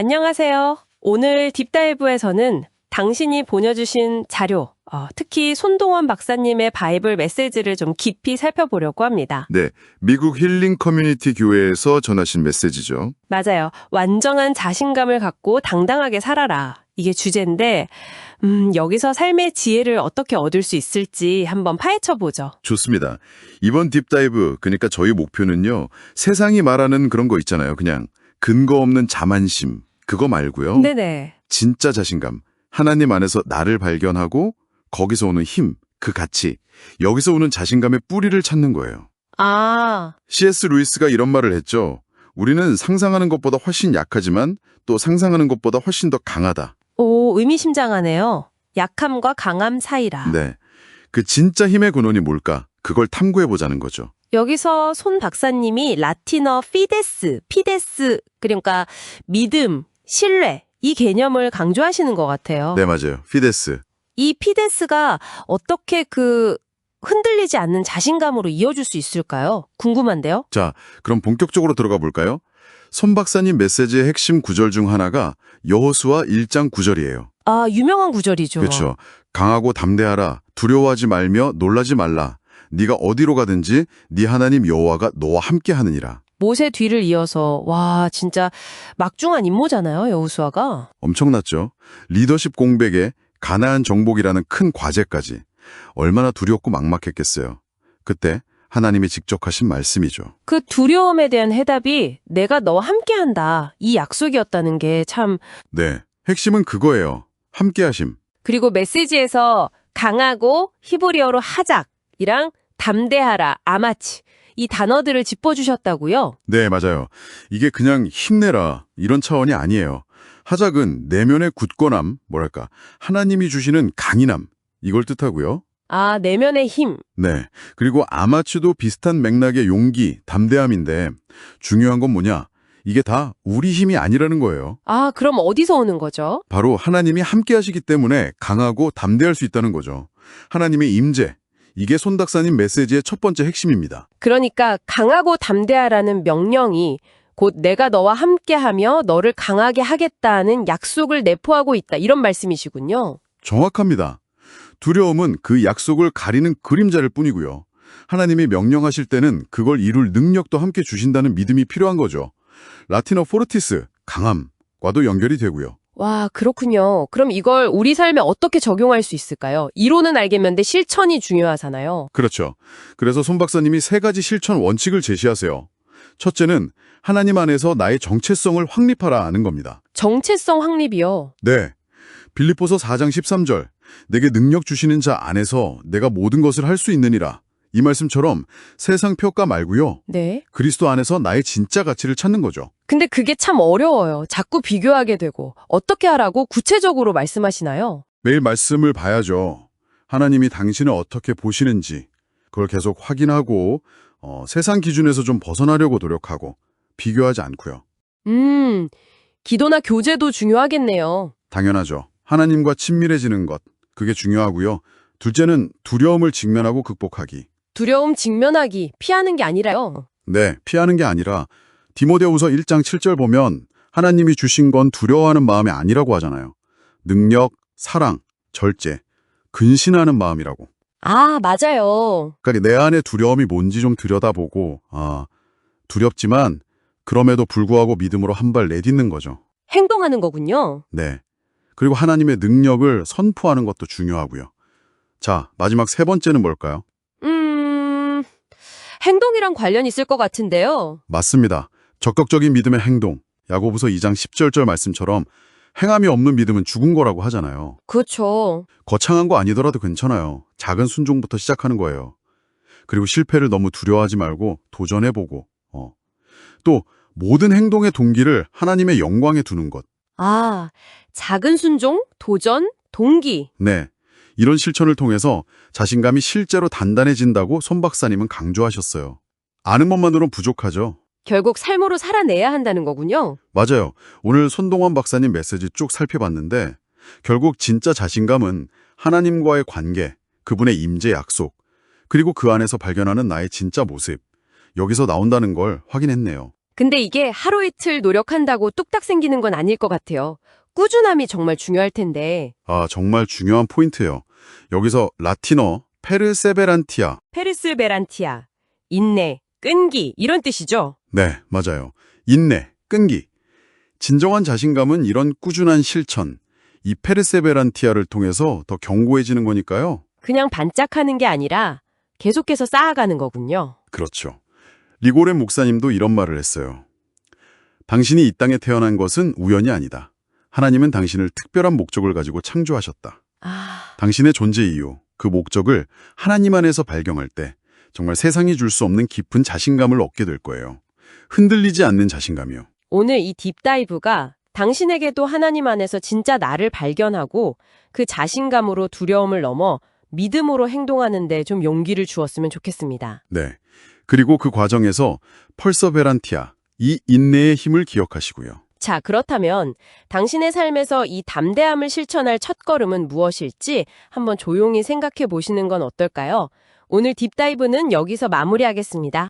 안녕하세요. 오늘 딥다이브에서는 당신이 보내주신 자료, 어, 특히 손동원 박사님의 바이블 메시지를 좀 깊이 살펴보려고 합니다. 네, 미국 힐링 커뮤니티 교회에서 전하신 메시지죠. 맞아요. 완전한 자신감을 갖고 당당하게 살아라. 이게 주제인데, 음, 여기서 삶의 지혜를 어떻게 얻을 수 있을지 한번 파헤쳐 보죠. 좋습니다. 이번 딥다이브, 그러니까 저희 목표는요, 세상이 말하는 그런 거 있잖아요. 그냥 근거 없는 자만심, 그거 말고요. 네네. 진짜 자신감, 하나님 안에서 나를 발견하고 거기서 오는 힘, 그 가치, 여기서 오는 자신감의 뿌리를 찾는 거예요. 아, C.S. 루이스가 이런 말을 했죠. 우리는 상상하는 것보다 훨씬 약하지만 또 상상하는 것보다 훨씬 더 강하다. 오, 의미심장하네요. 약함과 강함 사이라. 네. 그 진짜 힘의 근원이 뭘까? 그걸 탐구해 보자는 거죠. 여기서 손 박사님이 라틴어 피데스, 피데스, 그러니까 믿음, 신뢰, 이 개념을 강조하시는 것 같아요. 네, 맞아요. 피데스. 이 피데스가 어떻게 그 흔들리지 않는 자신감으로 이어줄 수 있을까요? 궁금한데요? 자, 그럼 본격적으로 들어가 볼까요? 손 박사님 메시지의 핵심 구절 중 하나가 여호수아 1장 9절이에요. 아, 유명한 구절이죠. 그렇죠. 강하고 담대하라. 두려워하지 말며 놀라지 말라. 네가 어디로 가든지 네 하나님 여호와가 너와 함께 하느니라. 모세 뒤를 이어서 와, 진짜 막중한 임무잖아요, 여우수아가. 엄청났죠. 리더십 공백에 가나안 정복이라는 큰 과제까지 얼마나 두렵고 막막했겠어요. 그때 하나님이 직접 하신 말씀이죠. 그 두려움에 대한 해답이 내가 너와 함께한다. 이 약속이었다는 게 참. 네, 핵심은 그거예요. 함께하심. 그리고 메시지에서 강하고 히브리어로 하작이랑 담대하라, 아마치 이 단어들을 짚어주셨다고요? 네, 맞아요. 이게 그냥 힘내라 이런 차원이 아니에요. 하작은 내면의 굳건함, 뭐랄까 하나님이 주시는 강인함 이걸 뜻하고요. 아, 내면의 힘. 네, 그리고 아마추도 비슷한 맥락의 용기, 담대함인데 중요한 건 뭐냐? 이게 다 우리 힘이 아니라는 거예요. 아, 그럼 어디서 오는 거죠? 바로 하나님이 함께 하시기 때문에 강하고 담대할 수 있다는 거죠. 하나님의 임재, 이게 손 박사님 메시지의 첫 번째 핵심입니다. 그러니까 강하고 담대하라는 명령이 곧 내가 너와 함께하며 너를 강하게 하겠다는 약속을 내포하고 있다. 이런 말씀이시군요. 정확합니다. 두려움은 그 약속을 가리는 그림자일 뿐이고요. 하나님이 명령하실 때는 그걸 이룰 능력도 함께 주신다는 믿음이 필요한 거죠. 라틴어 포르티스, 강함과도 연결이 되고요. 와, 그렇군요. 그럼 이걸 우리 삶에 어떻게 적용할 수 있을까요? 이론은 알겠는데 실천이 중요하잖아요. 그렇죠. 그래서 손 박사님이 세 가지 실천 원칙을 제시하세요. 첫째는 하나님 안에서 나의 정체성을 확립하라 하는 겁니다. 정체성 확립이요. 네. 빌립보서 4장 13절. 내게 능력 주시는 자 안에서 내가 모든 것을 할 수 있느니라. 이 말씀처럼 세상 평가 말고요. 네. 그리스도 안에서 나의 진짜 가치를 찾는 거죠. 근데 그게 참 어려워요. 자꾸 비교하게 되고. 어떻게 하라고 구체적으로 말씀하시나요? 매일 말씀을 봐야죠. 하나님이 당신을 어떻게 보시는지 그걸 계속 확인하고 어, 세상 기준에서 좀 벗어나려고 노력하고 비교하지 않고요. 음, 기도나 교제도 중요하겠네요. 당연하죠. 하나님과 친밀해지는 것 그게 중요하고요. 둘째는 두려움을 직면하고 극복하기. 두려움 직면하기, 피하는 게 아니라요. 네, 피하는 게 아니라 디모데후서 1장 7절 보면 하나님이 주신 건 두려워하는 마음이 아니라고 하잖아요. 능력, 사랑, 절제, 근신하는 마음이라고. 아, 맞아요. 그러니까 내 안에 두려움이 뭔지 좀 들여다보고 아, 두렵지만 그럼에도 불구하고 믿음으로 한 발 내딛는 거죠. 행동하는 거군요. 네. 그리고 하나님의 능력을 선포하는 것도 중요하고요. 자, 마지막 세 번째는 뭘까요? 음, 행동이랑 관련 있을 것 같은데요. 맞습니다. 적극적인 믿음의 행동. 야고보서 2장 10절절 말씀처럼 행함이 없는 믿음은 죽은 거라고 하잖아요. 그렇죠. 거창한 거 아니더라도 괜찮아요. 작은 순종부터 시작하는 거예요. 그리고 실패를 너무 두려워하지 말고 도전해보고, 어. 또 모든 행동의 동기를 하나님의 영광에 두는 것. 아, 작은 순종, 도전, 동기. 네. 이런 실천을 통해서 자신감이 실제로 단단해진다고 손 박사님은 강조하셨어요. 아는 것만으로는 부족하죠. 결국 삶으로 살아내야 한다는 거군요. 맞아요. 오늘 손동환 박사님 메시지 쭉 살펴봤는데 결국 진짜 자신감은 하나님과의 관계, 그분의 임재 약속, 그리고 그 안에서 발견하는 나의 진짜 모습, 여기서 나온다는 걸 확인했네요. 근데 이게 하루 이틀 노력한다고 뚝딱 생기는 건 아닐 것 같아요. 꾸준함이 정말 중요할 텐데. 아, 정말 중요한 포인트예요. 여기서 라틴어 페르세베란티아. 페르스베란티아, 인내, 끈기 이런 뜻이죠. 네, 맞아요. 인내, 끈기. 진정한 자신감은 이런 꾸준한 실천, 이 페르세베란티아를 통해서 더 견고해지는 거니까요. 그냥 반짝하는 게 아니라 계속해서 쌓아가는 거군요. 그렇죠. 리고렌 목사님도 이런 말을 했어요. 당신이 이 땅에 태어난 것은 우연이 아니다. 하나님은 당신을 특별한 목적을 가지고 창조하셨다. 아, 당신의 존재 이유, 그 목적을 하나님 안에서 발견할 때 정말 세상이 줄 수 없는 깊은 자신감을 얻게 될 거예요. 흔들리지 않는 자신감이요. 오늘 이 딥다이브가 당신에게도 하나님 안에서 진짜 나를 발견하고 그 자신감으로 두려움을 넘어 믿음으로 행동하는데 좀 용기를 주었으면 좋겠습니다. 네. 그리고 그 과정에서 펄서베란티아, 이 인내의 힘을 기억하시고요. 자, 그렇다면 당신의 삶에서 이 담대함을 실천할 첫걸음은 무엇일지 한번 조용히 생각해 보시는 건 어떨까요? 오늘 딥다이브는 여기서 마무리하겠습니다.